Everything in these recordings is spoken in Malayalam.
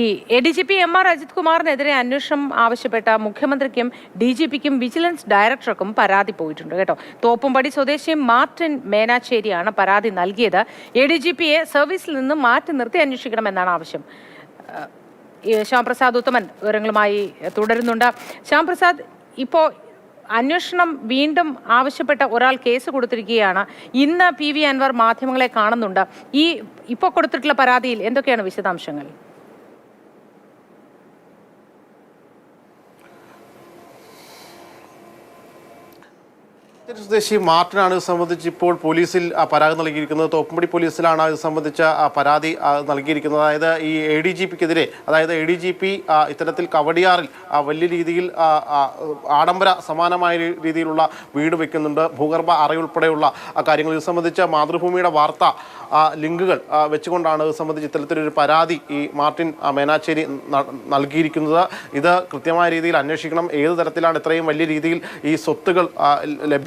ഈ A D G P M R Ajith കുമാറിനെതിരെ അന്വേഷണം ആവശ്യപ്പെട്ട മുഖ്യമന്ത്രിക്കും ഡി ജി പിക്കും വിജിലൻസ് ഡയറക്ടർക്കും പരാതി പോയിട്ടുണ്ട് കേട്ടോ. തോപ്പുംപടി സ്വദേശി മാർട്ടിൻ മേനാച്ചേരിയാണ് പരാതി നൽകിയത്. എ ഡി ജി പിയെ സർവീസിൽ നിന്ന് മാറ്റി നിർത്തി അന്വേഷിക്കണമെന്നാണ് ആവശ്യം. ശ്യാംപ്രസാദ് ഉത്തമൻ വിവരങ്ങളുമായി തുടരുന്നുണ്ട്. ശ്യാംപ്രസാദ് ഇപ്പോൾ അന്വേഷണം വീണ്ടും ആവശ്യപ്പെട്ട ഒരാൾ കേസ് കൊടുത്തിരിക്കുകയാണ്. ഇന്ന് പി വി അൻവർ മാധ്യമങ്ങളെ കാണുന്നുണ്ട്. ഈ ഇപ്പോൾ കൊടുത്തിട്ടുള്ള പരാതിയിൽ എന്തൊക്കെയാണ് വിശദാംശങ്ങൾ? സ്വദേശി മാർട്ടിനാണ് ഇത് സംബന്ധിച്ച് ഇപ്പോൾ പോലീസിൽ പരാതി നൽകിയിരിക്കുന്നത്. തോപ്പുംപടി പോലീസിലാണ് ഇത് സംബന്ധിച്ച പരാതി നൽകിയിരിക്കുന്നത്. അതായത് ഈ എ ഡി ജി പിക്കെതിരെ അതായത് എ ഡി ജി പി ഇത്തരത്തിൽ കവടിയാറിൽ വലിയ രീതിയിൽ ആഡംബര സമാനമായ രീതിയിലുള്ള വീട് വെക്കുന്നുണ്ട്. ഭൂഗർഭ അറയുൾപ്പെടെയുള്ള കാര്യങ്ങൾ. ഇത് സംബന്ധിച്ച മാതൃഭൂമിയുടെ വാർത്ത ലിങ്കുകൾ വെച്ചുകൊണ്ടാണ് ഇത് സംബന്ധിച്ച് ഇത്തരത്തിലൊരു പരാതി ഈ മാർട്ടിൻ മേനാച്ചേരി നൽകിയിരിക്കുന്നത്. ഇത് കൃത്യമായ രീതിയിൽ അന്വേഷിക്കണം. ഏത് തരത്തിലാണ് ഇത്രയും വലിയ രീതിയിൽ ഈ സ്വത്തുകൾ ആ,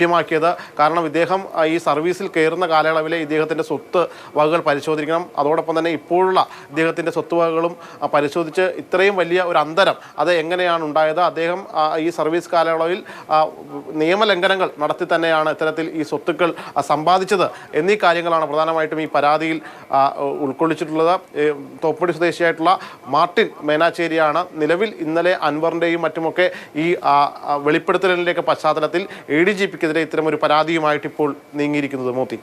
ലഭ്യമാക്കിയത് കാരണം ഇദ്ദേഹം ഈ സർവീസിൽ കയറുന്ന കാലയളവിലെ ഇദ്ദേഹത്തിന്റെ സ്വത്ത് വകകൾ പരിശോധിക്കണം. അതോടൊപ്പം തന്നെ ഇപ്പോഴുള്ള ഇദ്ദേഹത്തിന്റെ സ്വത്ത് വകകളും പരിശോധിച്ച് ഇത്രയും വലിയ ഒരു അന്തരം അത് എങ്ങനെയാണ് ഉണ്ടായത്? അദ്ദേഹം ഈ സർവീസ് കാലയളവിൽ നിയമലംഘനങ്ങൾ നടത്തി തന്നെയാണ് ഇത്തരത്തിൽ ഈ സ്വത്തുക്കൾ സമ്പാദിച്ചത്. എന്നീ കാര്യങ്ങളാണ് പ്രധാനമായിട്ടും ഈ പരാതിയിൽ ഉൾക്കൊള്ളിച്ചിട്ടുള്ളത്. തോപ്പടി സ്വദേശിയായിട്ടുള്ള മാർട്ടിൻ മേനാച്ചേരിയാണ്. നിലവിൽ ഇന്നലെ അൻവറിന്റെയും മറ്റുമൊക്കെ ഈ വെളിപ്പെടുത്തലിലേക്ക് പശ്ചാത്തലത്തിൽ എ ഡി ജി പിക്കെതിരെ ഇത്തരമൊരു പരാതിയുമായിട്ട് ഇപ്പോൾ നീങ്ങിയിരിക്കുന്നത് മോത്തി